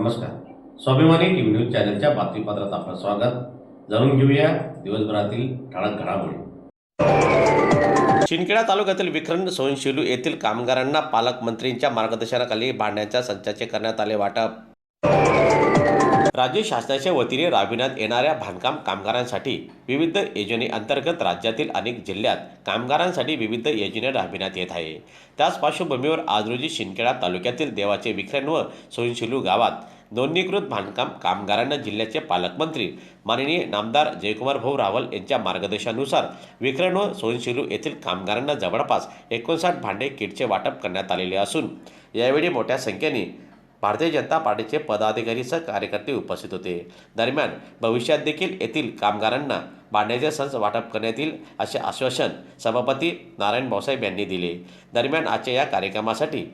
नमस्कार. स्वाभिमानी TV news चॅनलच्या बातमीपत्रात आपलं स्वागत. जाणून घेऊया दिवसभरातील ठळक घडामोडी. शिंदखेडा तालुक्यातील विक्रम सोनशिलू येथील कामगारांना पालकमंत्रींच्या मार्गदर्शनाखाली भांड्यांच्या संचाचे करण्यात आले वाटप. राज्य शासनाच्या वतीने राबविण्यात येणाऱ्या बांधकाम कामगारांसाठी विविध योजनेअंतर्गत राज्यातील अनेक जिल्ह्यात कामगारांसाठी विविध योजना राबविण्यात येत आहे. त्याच पार्श्वभूमीवर आज रोजी शिंदखेडा तालुक्यातील देवाचे विखरण व सोनशिलू गावात नोंदणीकृत बांधकाम कामगारांना जिल्ह्याचे पालकमंत्री माननीय नामदार जयकुमार भाऊ रावल यांच्या मार्गदर्शनानुसार विखरण व सोनशिलू येथील कामगारांना जवळपास एकोणसाठ भांडे किटचे वाटप करण्यात आलेले असून यावेळी मोठ्या संख्येने भारतीय जनता पार्टीचे पदाधिकारी सह कार्यकर्ते उपस्थित होते. दरम्यान भविष्यात देखील येथील कामगारांना भांड्याचे संच वाटप करण्यात येईल असे आश्वासन सभापती नारायण भाऊसाहेब यांनी दिले. दरम्यान आजच्या या कार्यक्रमासाठी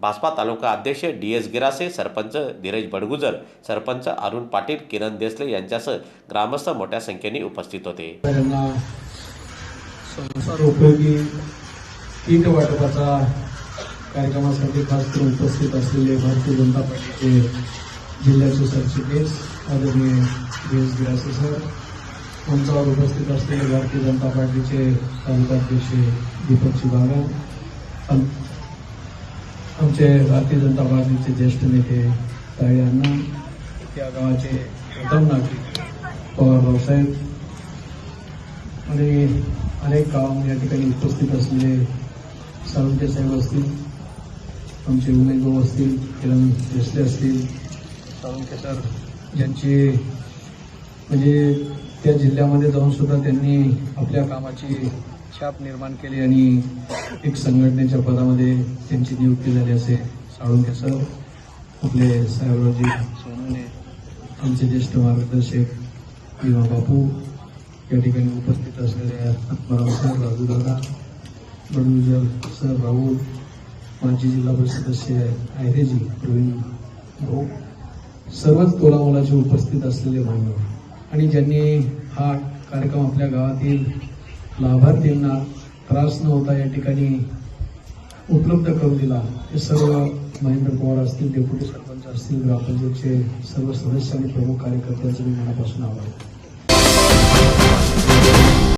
भाजपा तालुका अध्यक्ष डी एस गिरासे सरपंच धीरज बडगुजर सरपंच अरुण पाटील किरण देसले यांच्यासह ग्रामस्थ मोठ्या संख्येने उपस्थित होते. संसार उपयोगी वाटपाचा कार्यक्रमासाठी खास करून उपस्थित असलेले भारतीय जनता पार्टीचे जिल्ह्याचे सरचिटणीस आदरणीय डी एस गिरासे सर मंचावर उपस्थित असलेले भारतीय जनता पार्टीचे तालुकाध्यक्ष दीपक बागा आमचे भारतीय जनता पार्टीचे ज्येष्ठ नेते ताळे अण्णा या गावाचे प्रथम नागरिक पवार भाऊसाहेब आणि अनेक गावांमध्ये या ठिकाणी उपस्थित असलेले साळुंके साहेब असतील आमचे उमेश भाऊ असतील किरण देसले असतील साळुंके सर ज्यांची म्हणजे त्या जिल्ह्यामध्ये जाऊन सुद्धा त्यांनी आपल्या कामाची छाप निर्माण केली आणि एक संघटनेच्या पदामध्ये त्यांची नियुक्ती झाली असे साळुंके सर आपले साहेबरावजी सोनवणे आमचे ज्येष्ठ मार्गदर्शक किंवा बापू या ठिकाणी उपस्थित असलेले आत्माराम सर राजू दादा बडगुजर सर राहुल माजी जिल्हा परिषद सदस्य आयरेजी प्रवीण भाऊ सर्वच तोलामोलाचे उपस्थित असलेले भाऊ आणि ज्यांनी हा कार्यक्रम आपल्या गावातील लाभार्थींना त्रास न होता या ठिकाणी उपलब्ध करून दिला हे सर्व महेंद्र पवार असतील डेप्युटी सरपंच असतील ग्रामपंचायतचे सर्व सदस्य आणि प्रमुख कार्यकर्त्यांचे मी मनापासून आभार.